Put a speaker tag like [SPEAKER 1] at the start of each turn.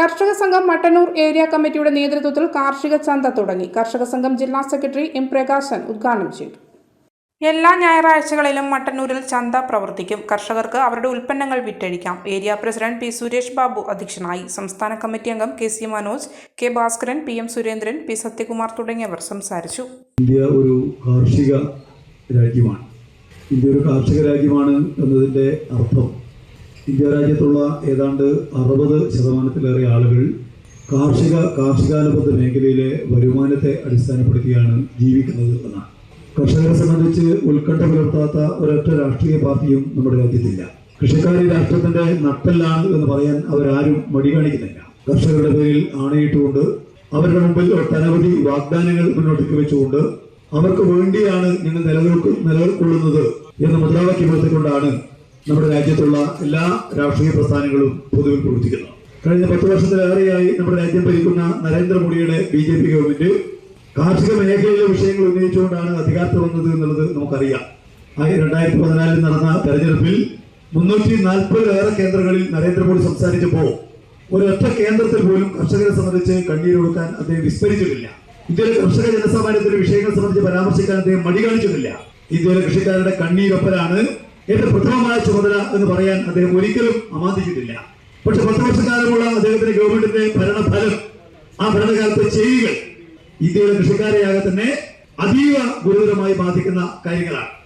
[SPEAKER 1] കർഷക സംഘം മട്ടന്നൂർ ഏരിയ കമ്മിറ്റിയുടെ നേതൃത്വത്തിൽ കാർഷിക ചന്ത തുടങ്ങി. കർഷക സംഘം ജില്ലാ സെക്രട്ടറി എം പ്രകാശൻ ഉദ്ഘാടനം ചെയ്തു. എല്ലാ ഞായറാഴ്ചകളിലും മട്ടന്നൂരിൽ ചന്ത പ്രവർത്തിക്കും. കർഷകർക്ക് അവരുടെ ഉൽപ്പന്നങ്ങൾ വിറ്റഴിക്കാം. Area president P Suresh Babu അധ്യക്ഷനായി. സംസ്ഥാന കമ്മിറ്റി അംഗം K C Manoj K Bhaskaran P M Surendran P Sathyakumar തുടങ്ങിയവർ സംസാരിച്ചു.
[SPEAKER 2] ഇന്ത്യ ഒരു കാർഷിക രാജ്യമാണ്. ഇന്ത്യ ഒരു കാർഷിക രാജ്യമാണ് എന്നതിന്റെ അർത്ഥം ഇന്ത്യ രാജ്യത്തുള്ള ഏതാണ്ട് അറുപത് ശതമാനത്തിലേറെ ആളുകൾ കാർഷിക കാർഷികാനുബന്ധ മേഖലയിലെ വരുമാനത്തെ അടിസ്ഥാനപ്പെടുത്തിയാണ് ജീവിക്കുന്നത് എന്നാണ്. കർഷകരെ സംബന്ധിച്ച് ഉത്കണ്ഠ പുലർത്താത്ത ഒരൊറ്റ രാഷ്ട്രീയ പാർട്ടിയും നമ്മുടെ രാജ്യത്തില്ല. കൃഷിക്കാരി രാഷ്ട്രത്തിന്റെ നട്ടെല്ലാണ് എന്ന് പറയാൻ അവരാരും മടി കാണിക്കുന്നില്ല. കർഷകരുടെ പേരിൽ ആണയിട്ടുകൊണ്ട് അവരുടെ മുമ്പിൽ ഒട്ടനവധി വാഗ്ദാനങ്ങൾ മുന്നോട്ടേക്ക് വെച്ചുകൊണ്ട് അവർക്ക് വേണ്ടിയാണ് ഞങ്ങൾ നിലനിൽക്കുന്നത് എന്ന് മുദ്രാവാക്യം ഉയർത്തിക്കൊണ്ടാണ് നമ്മുടെ രാജ്യത്തുള്ള എല്ലാ രാഷ്ട്രീയ പ്രസ്ഥാനങ്ങളും പൊതുവിൽ പ്രവർത്തിക്കുന്നു. കഴിഞ്ഞ പത്ത് വർഷത്തിലേറെയായി നമ്മുടെ രാജ്യം ഭരിക്കുന്ന നരേന്ദ്രമോദിയുടെ ബി ജെ പി ഗവൺമെന്റ് കാർഷിക മേഖലയിലെ വിഷയങ്ങൾ ഉന്നയിച്ചുകൊണ്ടാണ് അധികാരത്തിൽ വന്നത് എന്നുള്ളത് നമുക്കറിയാം. രണ്ടായിരത്തി പതിനാലിൽ നടന്ന തെരഞ്ഞെടുപ്പിൽ മുന്നൂറ്റി നാൽപ്പതിലേറെ കേന്ദ്രങ്ങളിൽ നരേന്ദ്രമോദി സംസാരിച്ചപ്പോൾ ഒരൊറ്റ കേന്ദ്രത്തിൽ പോലും കർഷകരെ സംബന്ധിച്ച് കണ്ണീരൊടുക്കാൻ അദ്ദേഹം വിസ്മരിച്ചിട്ടില്ല ഇന്ത്യയിലെ കർഷക ജനസാമാന്യത്തിന്റെ വിഷയങ്ങൾ സംബന്ധിച്ച് പരാമർശിക്കാൻ അദ്ദേഹം മടി കാണിച്ചിട്ടില്ല ഇന്ത്യയിലെ കൃഷിക്കാരുടെ കണ്ണീരൊപ്പരാണ് ഏറ്റവും പ്രഥമമായ ചുമതല എന്ന് പറയാൻ അദ്ദേഹം ഒരിക്കലും അമാന്തിച്ചിട്ടില്ല. പക്ഷെ പത്ത് വർഷക്കാലമുള്ള അദ്ദേഹത്തിന്റെ ഗവൺമെന്റിന്റെ ഭരണഫലം ആ ഭരണകാലത്തെ ചെയ്യുകൾ ഇന്ത്യയിലെ കൃഷിക്കാരെയാകെ തന്നെ അതീവ ഗുരുതരമായി ബാധിക്കുന്ന കാര്യങ്ങളാണ്.